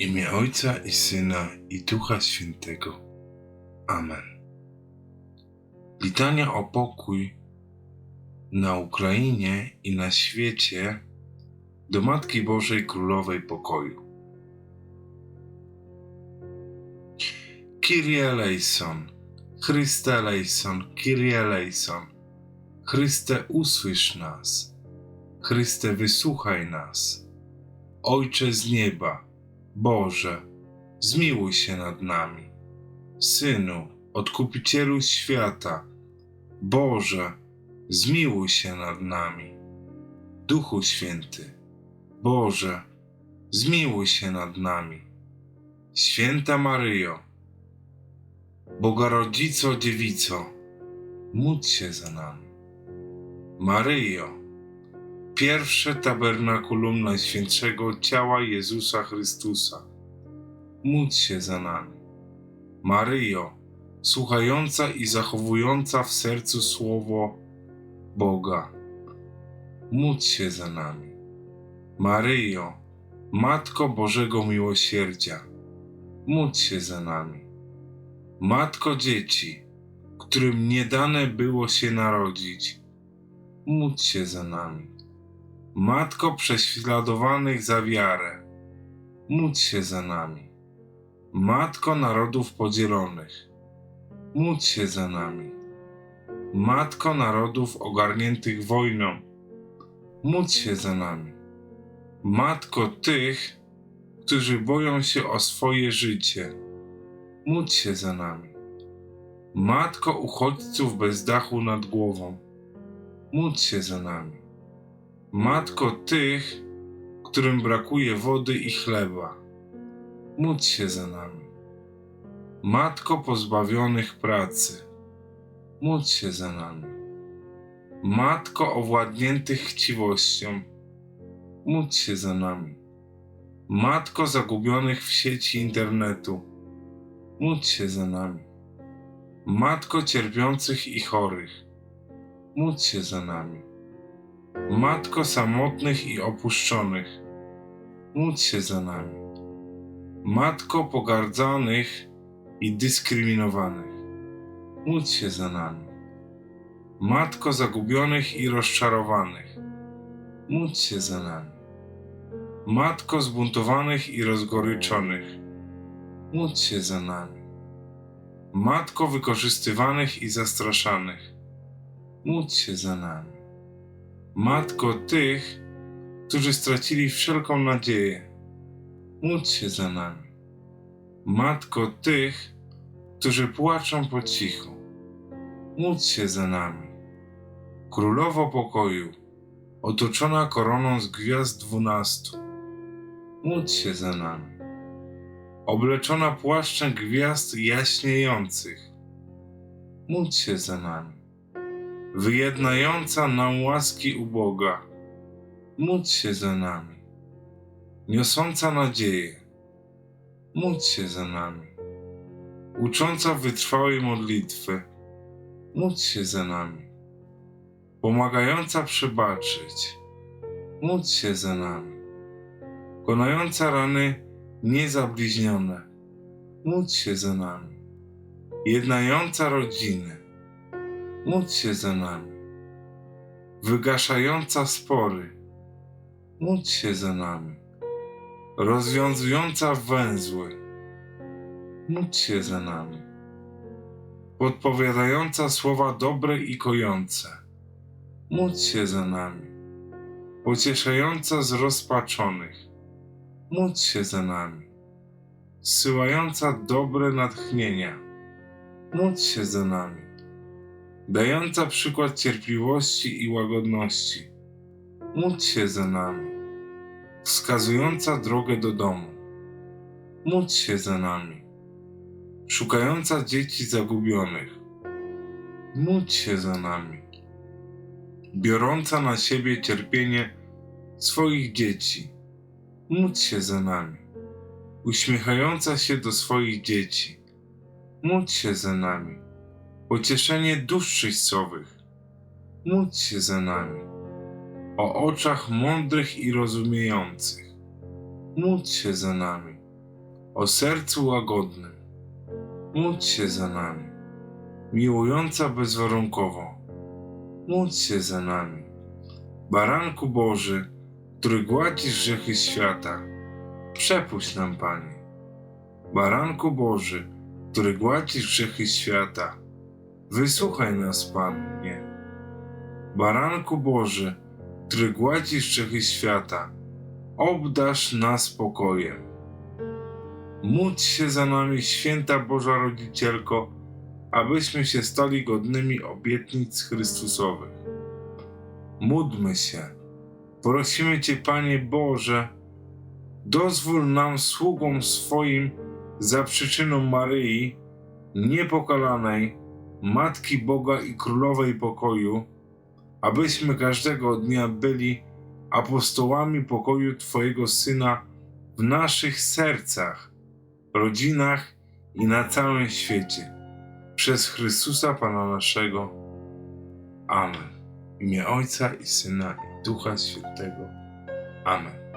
imię Ojca i Syna i Ducha Świętego. Amen. Litania o pokój na Ukrainie i na świecie do Matki Bożej Królowej Pokoju. Kyrie eleison, Chryste eleison, Kyrie eleison. Chryste usłysz nas, Chryste wysłuchaj nas. Ojcze z nieba, Boże, zmiłuj się nad nami. Synu, Odkupicielu świata, Boże, zmiłuj się nad nami. Duchu Święty, Boże, zmiłuj się nad nami. Święta Maryjo, Bogorodzico Dziewico, módl się za nami. Maryjo, pierwsze tabernakulum Najświętszego Ciała Jezusa Chrystusa, módl się za nami. Maryjo, słuchająca i zachowująca w sercu Słowo Boga, módl się za nami. Maryjo, Matko Bożego Miłosierdzia, módl się za nami. Matko dzieci, którym nie dane było się narodzić, módl się za nami. Matko prześladowanych za wiarę, módl się za nami. Matko narodów podzielonych, módl się za nami. Matko narodów ogarniętych wojną, módl się za nami. Matko tych, którzy boją się o swoje życie, módl się za nami. Matko uchodźców bez dachu nad głową, módl się za nami. Matko tych, którym brakuje wody i chleba, módl się za nami. Matko pozbawionych pracy, módl się za nami. Matko owładniętych chciwością, módl się za nami. Matko zagubionych w sieci internetu, módl się za nami. Matko cierpiących i chorych, módl się za nami. Matko samotnych i opuszczonych, módl się za nami. Matko pogardzanych i dyskryminowanych, módl się za nami. Matko zagubionych i rozczarowanych, módl się za nami. Matko zbuntowanych i rozgoryczonych, módl się za nami. Matko wykorzystywanych i zastraszanych, módl się za nami. Matko tych, którzy stracili wszelką nadzieję, módl się za nami. Matko tych, którzy płaczą po cichu, módl się za nami. Królowo pokoju, otoczona koroną z gwiazd dwunastu, módl się za nami. Obleczona płaszczem gwiazd jaśniejących, módl się za nami. Wyjednająca nam łaski u Boga, módl się za nami. Niosąca nadzieję, módl się za nami. Ucząca wytrwałej modlitwy, módl się za nami. Pomagająca przebaczyć, módl się za nami. Konająca rany niezabliźnione, módl się za nami. Jednająca rodziny, módl się za nami. Wygaszająca spory, módl się za nami. Rozwiązująca węzły, módl się za nami. Podpowiadająca słowa dobre i kojące, módl się za nami. Pocieszająca zrozpaczonych, módl się za nami. Zsyłająca dobre natchnienia, módl się za nami. Dająca przykład cierpliwości i łagodności, módl się za nami. Wskazująca drogę do domu, módl się za nami. Szukająca dzieci zagubionych, módl się za nami. Biorąca na siebie cierpienie swoich dzieci, módl się za nami. Uśmiechająca się do swoich dzieci, módl się za nami. Pocieszenie dusz czyścowych, módl się za nami. O oczach mądrych i rozumiejących, módl się za nami. o sercu łagodnym, módl się za nami. Miłująca bezwarunkowo, módl się za nami. Baranku Boży, który gładzisz grzechy świata, przepuść nam, Panie. Baranku Boży, który gładzisz grzechy świata, wysłuchaj nas, Panie. Baranku Boży, który gładzisz grzechy świata, obdasz nas pokojem. Módl się za nami, święta Boża Rodzicielko, abyśmy się stali godnymi obietnic Chrystusowych. Módlmy się. Prosimy Cię, Panie Boże, dozwól nam sługom swoim za przyczyną Maryi, niepokalanej, Matki Boga i Królowej Pokoju, abyśmy każdego dnia byli apostołami pokoju Twojego Syna w naszych sercach, rodzinach i na całym świecie. Przez Chrystusa Pana naszego. Amen. W imię Ojca i Syna i Ducha Świętego. Amen.